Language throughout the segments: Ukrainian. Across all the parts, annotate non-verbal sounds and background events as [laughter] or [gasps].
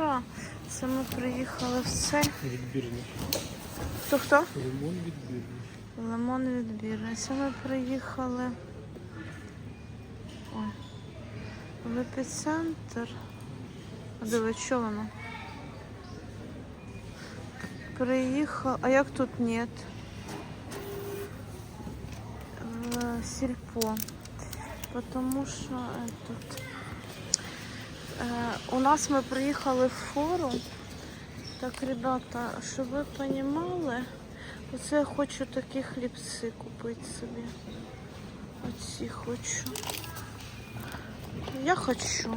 да. Це ми приїхали в це. Хто хто? Лимон відбірний. Лимон відбірний. Це ми приїхали Ой. в епіцентр. А диви, що воно? Приїхав. А як тут нет? В сільпо. Потому що е, тут. Е, у нас ми приїхали в форум. Так, ребята, щоб ви розуміли, оце я хочу такі хлібці купити собі. Оці хочу. Я хочу.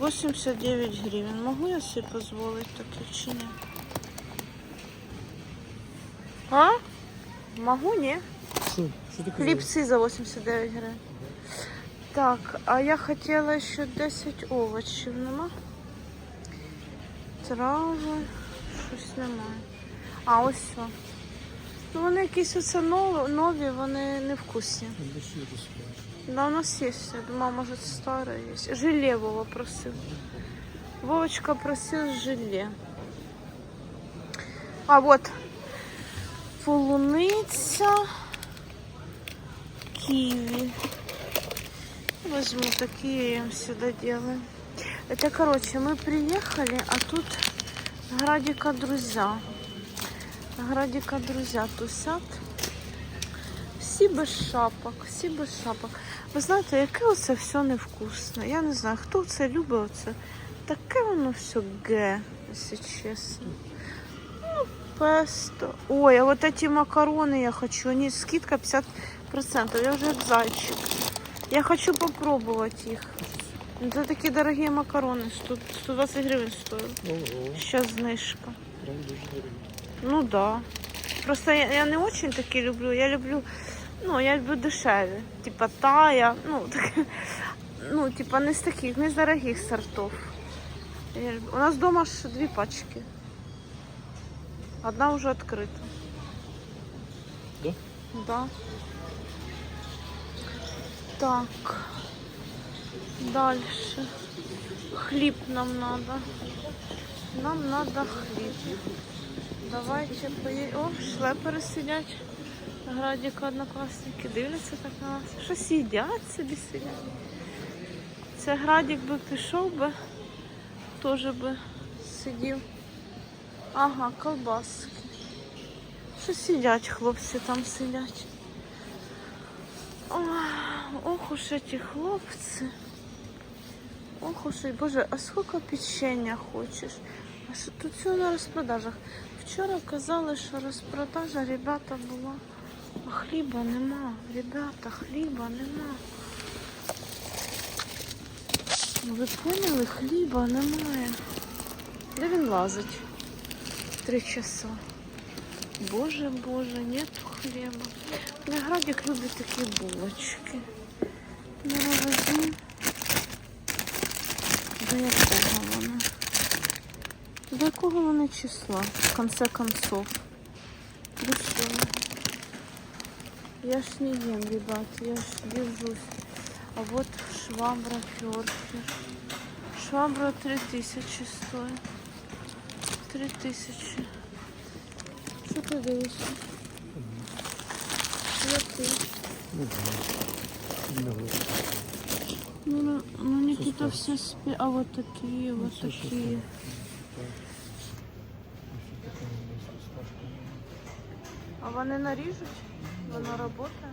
89 гривен. Могу я себе позволить таке чи ні? А? Могу, ні? Хлібці за 89 гривень. Так, а я хотіла ще 10 овочів, нема? Трави, щось немає. А, ось все. Ну вони якісь оце нові, вони невкусні. Десь. Да, у нас є, я думала, може старе є. Желе Вова просив. Вовочка просив желе. А вот полуниця, киви. Возьму такие, я им сюда делаю. Это, короче, мы приехали, а тут Градика друзья. Градика друзья тусят. Всі без шапок, всі без шапок. Ви знаєте, яке оце все невкусне. Я не знаю, хто це любить оце. Таке воно все ге, якщо чесно. Ну, песто. Ой, а вот эти макароны я хочу. Они скидка 50%. Я вже як зайчик. Я хочу попробовать их. Це такі дорогі макарони. 120 гривень стоїть. Ого, Сейчас знижка. прям дуже дорого. Ну да. Просто я, я не очень такі люблю. Я люблю, ну, я люблю дешеві. Типа тая, ну, [laughs] так, ну, типа не з таких, не з дорогих сортов. Я люблю. У нас вдома ж дві пачки. Одна вже відкрита. Да? Да. Так. Дальше. Хліб нам надо. Нам надо хліб. Давайте поїдемо. О, шлепери сидять. Градіка однокласники дивляться так на нас. Що сидять собі сидять. Це градік би пішов би, теж би сидів. Ага, колбаски. Що сидять, хлопці там сидять. Ох уж эти хлопці. Ох уж, боже, а сколько печення хочеш? А що тут все на розпродажах? Вчора казали, що розпродажа, ребята, була. А хліба нема, ребята, хліба нема. Ну, Ви поняли, хліба немає. Де він лазить? Три часа. Боже, боже, нету хліба. Виноградик любить такі булочки. Ну, візьму. До якого вона? До якого вони числа, в конце концов? Чого? Я ж не ем, ребят, я ж держусь. А вот швабра Ферфер. Швабра 3000 стоит. 3000. Що ти дивишся? Ну. Ну, ну, ну Никита все спи. А вот такие, Ну, вот все, що такие. фісташка. А вони наріжуть? Воно працює?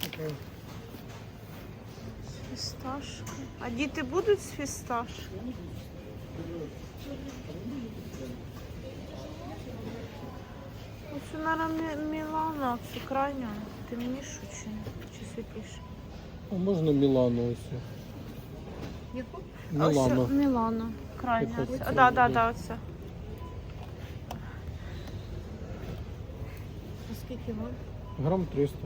Така А діти будуть з фісташкою? Оце, наверное, Мілана, це крайня. Темнішу чи, чи світліше? А можна Мілану ось? Яку? Мілано. Ось, Мілана. Крайня. Яку оця. Да, да, да, оце. А скільки вон? Грам 300.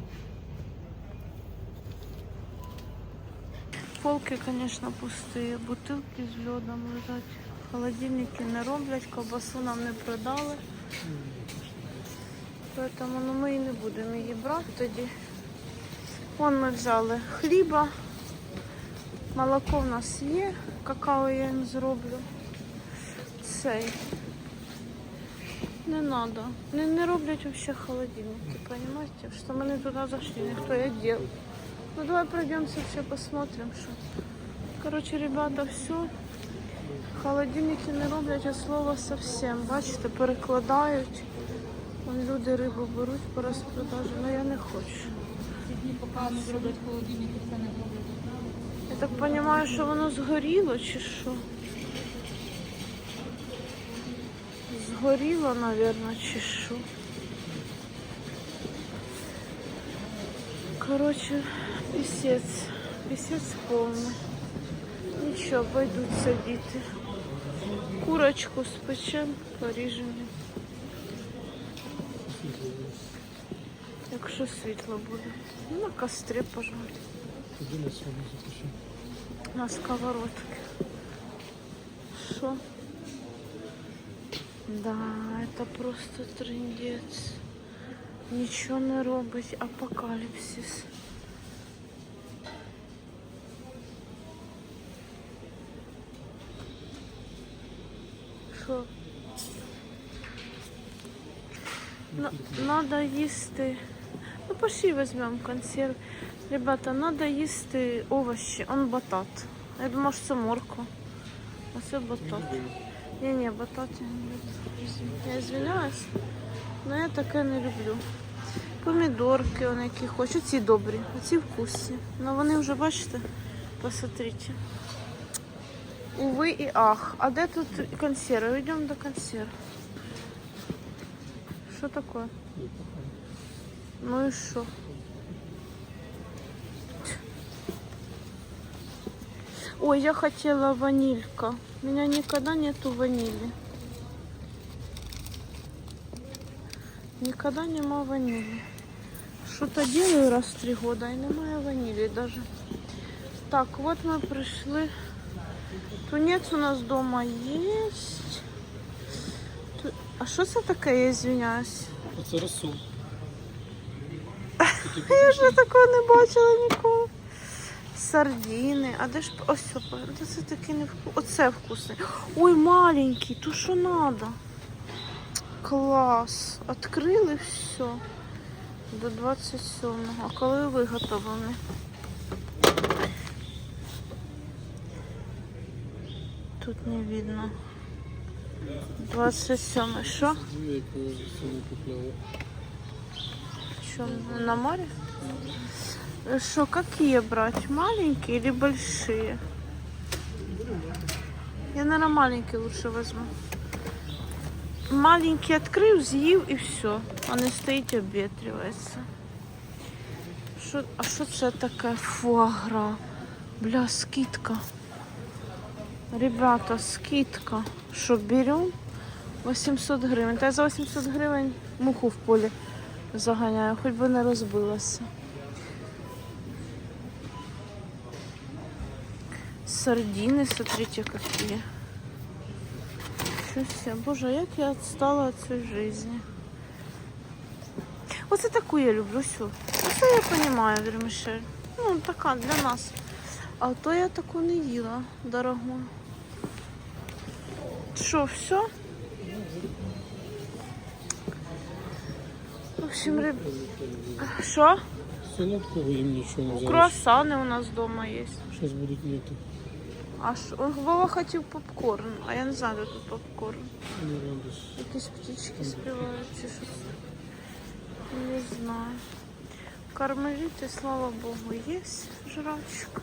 Полки, конечно, пустые. Бутылки з льодом лежать. Холодильники не роблять, ковбасу нам не продали. Поэтому ну, ми і не будемо її брати тоді. Вон ми взяли хліба, Молоко в нас є, какао я їм зроблю. Цей. Не надо. Не, не роблять вообще холодильники, понимаете? Что мы не туда зашли, никто я делал. Ну давай пройдемся все посмотрим, что. Короче, ребята, все. Холодильники не роблять от слова совсем. Бачите, перекладають. Вон люди рибу беруть по розпродажу, але я не хочу. Ці дні, поки не зроблять холодильник, і не зроблять. Я так розумію, що воно згоріло чи що? Згоріло, мабуть, чи що. Коротше, пісець. Пісець повний. Нічого, обійдуться діти. Курочку спечем, поріжемо. Якщо світло буде. Ну, на кострі, пожалуйста. Тоді на сьогодні запиши. На сковородке. Что? Да, это просто трындец. Нічого не робить. Апокаліпсис. Надо їсти. Ну, пошли візьмемо консерв. Ребята, надо їсти овочі. Он батат. Я думала, що це морква. А це батат. Ні, ні, батат я не люблю. Я извиняюсь, але я таке не люблю. Помідорки, вони які хочу. Ці добрі, а ці вкусні. Ну вони вже, бачите, посмотрите. Уви і ах. А де тут консерви? Йдемо до консерв. Що таке? Ну і що? Ой, я хотела ванилька. У меня никогда нету ванили. Никогда нема ванили. Что-то делаю раз в три года и немає ванили даже. Так, вот мы пришли. Тунец у нас дома есть. А що це таке, я извиняюсь? Оце розсол. [laughs] Я ж такого не бачила ніколи. Сардіни. А де ж ось де це таке не вкус. Оце вкусне. Ой, маленький, то що надо. Клас. Открили все. До 27-го. А коли виготовлені? Тут не видно. 27 Що? Дві, яку сьогодні купляли. Что, на море? Э, Что, какие брать? Маленькие или большие? Я, наверное, маленькие лучше возьму. Маленький открыл, съел и все. Он и стоит обветривается. Шо, а что это такая фуагра? Бля, скидка. Ребята, скидка. Что, берем? 800 гривень. Та я за 800 гривень муху в полі заганяю, хоч би не розбилася. Сардины, смотрите, какие. Що все, боже, як я відстала від цієї житті. Оце таку я люблю всю. Оце я розумію, вермішель. Ну, така для нас. А то я таку не їла, дорогу. Що, все? В общем, реб... Що? Солодкого їм нічого не взяли. Круасани у нас вдома є. Зараз будуть мити. А що? Вова хотів попкорн, а я не знаю, де тут попкорн. Не радиш. Якісь птички співають чи щось. Не знаю. Кармеліти, слава Богу, є жрачка.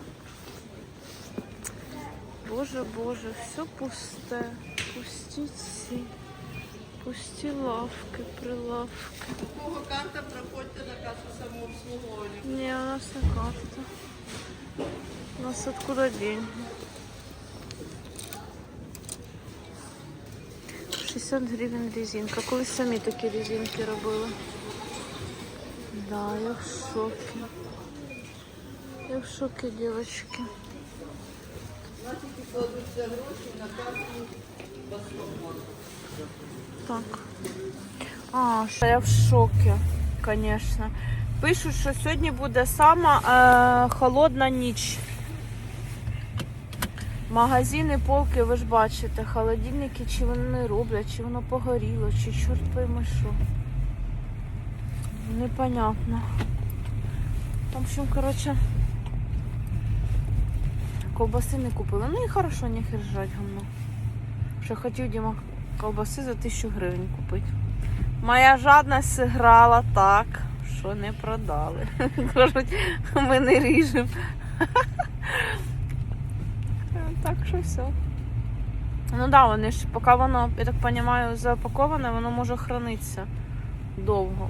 Боже, Боже, все пусте. Пусті ці. Пусті лавки, прилавки. Кого карта, проходьте на касу самообслуговування. Не, у нас не карта. У нас откуда деньги? 60 гривень резинка. Колись самі такі резинки робили. Да, я в шокі. Я в шокі, дівчатки. Значить, кладуться гроші на карту безкоштовно. Так. А, що я в шокі, звісно. Пишуть, що сьогодні буде сама е, холодна ніч. Магазини, полки, ви ж бачите, холодильники, чи вони не роблять, чи воно погоріло, чи чорт пойми що. Непонятно. В общем, короче, ковбаси не купили. Ну і хорошо, не жрать гамно. Що хотів Діма ковбаси за тисячу гривень купити. Моя жадність зіграла так, що не продали. [laughs] Кажуть, ми не ріжемо. [laughs] Так що все. Ну так, да, вони ж, поки воно, я так розумію, запаковане, воно може хранитися довго.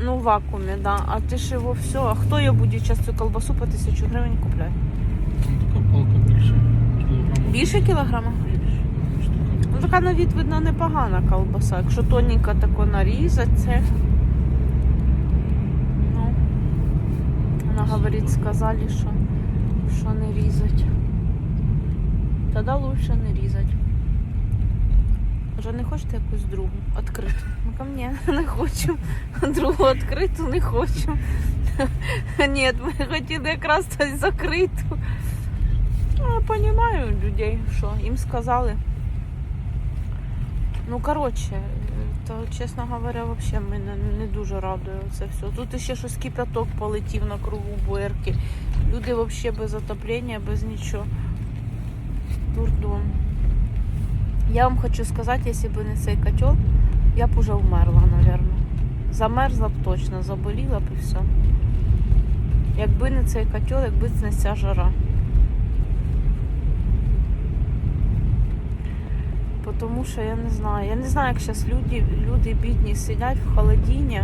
Ну, в вакуумі, да. А ти ж його все. А хто його буде зараз цю колбасу по тисячу гривень купляти? Така палка більше. Кілограма. Більше кілограма? Ну така на від видно непогана колбаса. Якщо тоненько тако нарізати, це. Ну, вона говорить, сказали, що, що не різать. Тоді лучше не різати. Вже не хочете якусь другу відкриту? Ну ко мені [laughs] не хочу. Другу відкриту не хочу. [laughs] Ні, ми хотіли якраз закриту. Ну, я розумію людей, що їм сказали. Ну, коротше, то, чесно говоря, взагалі мене не дуже радує це все. Тут ще щось кипяток полетів на кругу буерки. Люди взагалі без отоплення, без нічого. Дурдом. Я вам хочу сказати, якщо б не цей котел, я б уже вмерла, мабуть. Замерзла б точно, заболіла б і все. Якби не цей котел, якби не ця жара. Тому що я не знаю. Я не знаю, як зараз люди, люди бідні сидять в холодині.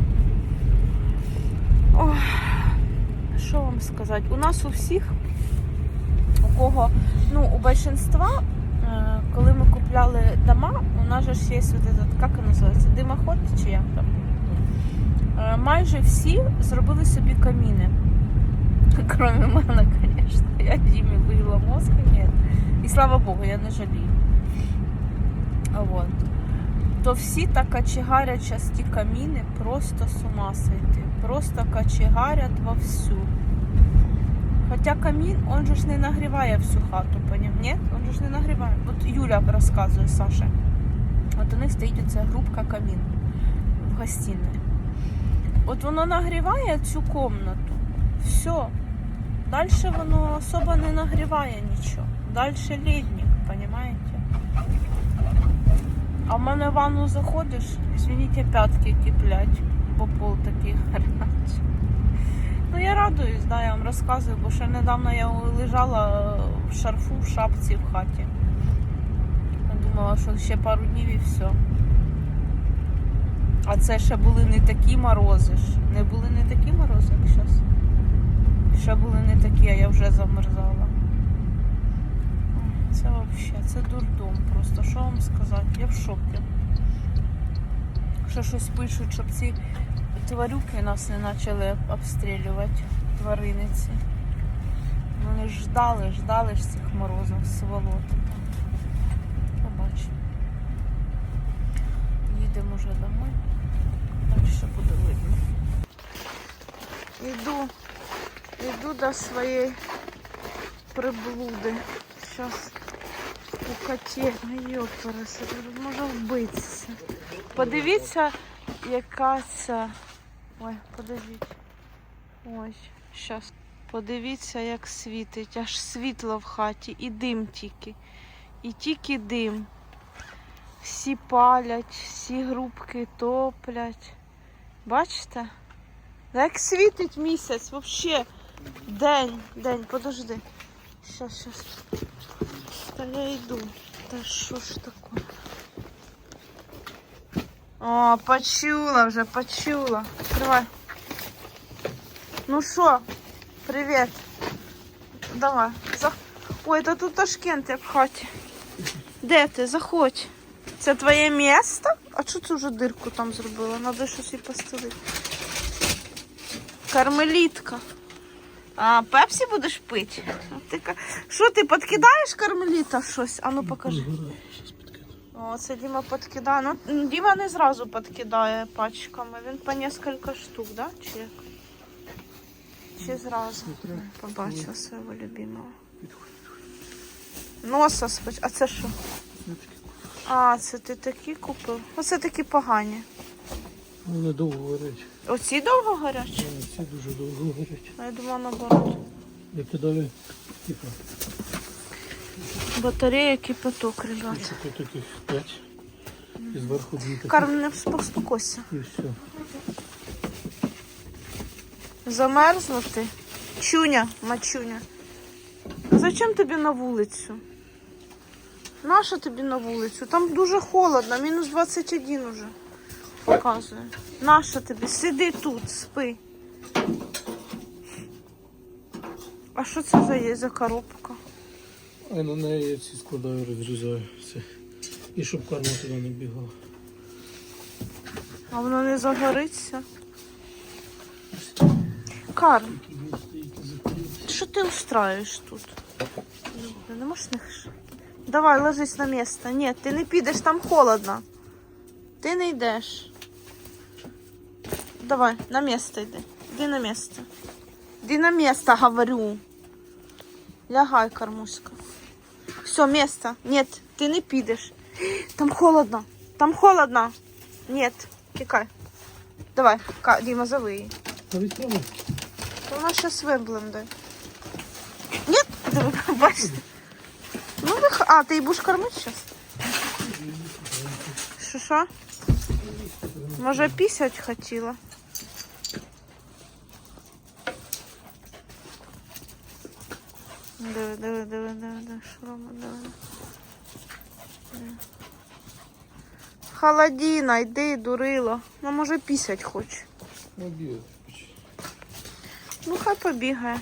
Що вам сказати? У нас у всіх, у кого, ну, у большинства, е, коли ми купляли дома, у нас ж є вот этот, як називається, димоход чи як там. Е, Майже всі зробили собі каміни. Кроме мене, [laughs] звісно. Я Дімі виїла мозг, ні. І слава Богу, я не жалію. Вот. То всі так качегарять час ті каміни, просто з ума сойти. Просто качегарять вовсю. Хоча камін, он же ж не нагріває всю хату, поняв? Ні? Он же ж не нагріває. От Юля розказує Саша. От у них стоїть оця грубка камін в гостиной. От воно нагріває цю комнату. Все. Далі воно особо не нагріває нічого. Далі ледник, понимаете? А в мене в ванну заходиш, извините, п'ятки киплять, бо пол такий гарячий. Ну я радуюсь, да, я вам розказую, бо ще недавно я лежала в шарфу, в шапці в хаті. Я думала, що ще пару днів і все. А це ще були не такі морози. Не були не такі морози, як зараз. Ще були не такі, а я вже замерзала. Взагалі, це дурдом просто. Що вам сказати? Я в шокі. Ще щось пишуть, щоб ці тварюки нас не почали обстрілювати, твариниці. Вони ж ждали, ждали ж цих морозів, сволоти. Побачимо. Їдемо вже домой. Далі буде видно. Іду, іду до своєї приблуди. Зараз у коті. Йопереся, може вбитися. Подивіться, яка ця. Ой, подивіть. Ой, зараз. Подивіться, як світить. Аж світло в хаті і дим тільки. І тільки дим. Всі палять, всі грубки топлять. Бачите? Як світить місяць, взагалі. День, день, подожди. Щас, щас. Та я йду. Та що ж таке? О, почула вже, почула. Открывай. Ну що, привіт. Давай. Зах... Ой, та тут Ташкент як в хаті. Де ти? Заходь. Це твоє місто? А що ти вже дирку там зробила? Надо щось і постелити. Кармелітка. А, пепсі будеш пити? Ка- Що ти підкидаєш кармеліта щось? А ну покажи. Підкину. О, це Діма підкидає. Ну, Діма не зразу підкидає пачками. Він по кілька штук, да? Чи як? Чи зразу? Смотря. Побачила свого любимого. Носа спеч. А це що? А, це ти такі купив? Оце такі погані. Вони довго горять. Оці довго гарячі? Вони Ці дуже довго горять. А я думала наоборот. Я кидаю, типу, Батарея кипяток, ребят. тут таких п'ять. І зверху дві такі. Карм, не спокойся. І все. Замерзнути? Чуня, мачуня. Зачем тобі на вулицю? Наша тобі на вулицю? Там дуже холодно, мінус 21 уже показує. Наша тобі? Сиди тут, спи. А що це за є за коробка? А на неї я ці складаю, розрізаю все. І щоб карма туди не бігала. А воно не загориться. Карм, що ти устраюєш тут? Не можеш не Давай, ложись на місце. Ні, ти не підеш, там холодно. Ти не йдеш. Давай, на місце йди. Іди на місце. Іди на місце, говорю. Лягай, кормуська. Все, місце. Ні, ти не підеш. [gasps] Там холодно. Там холодно. Ні, тікай. Давай, Діма, зови її. Та. Вона зараз вибленде. Ні, бачите. Ну, ви... х- А, ти її будеш кормити зараз? Що, що? Може, пісять хотіла? Диви, диви, диви, диви, диви, шрома, давай. диви. Холодіна, йди, дурило. Ну, може, пісять хоч. Ну, хай побігає.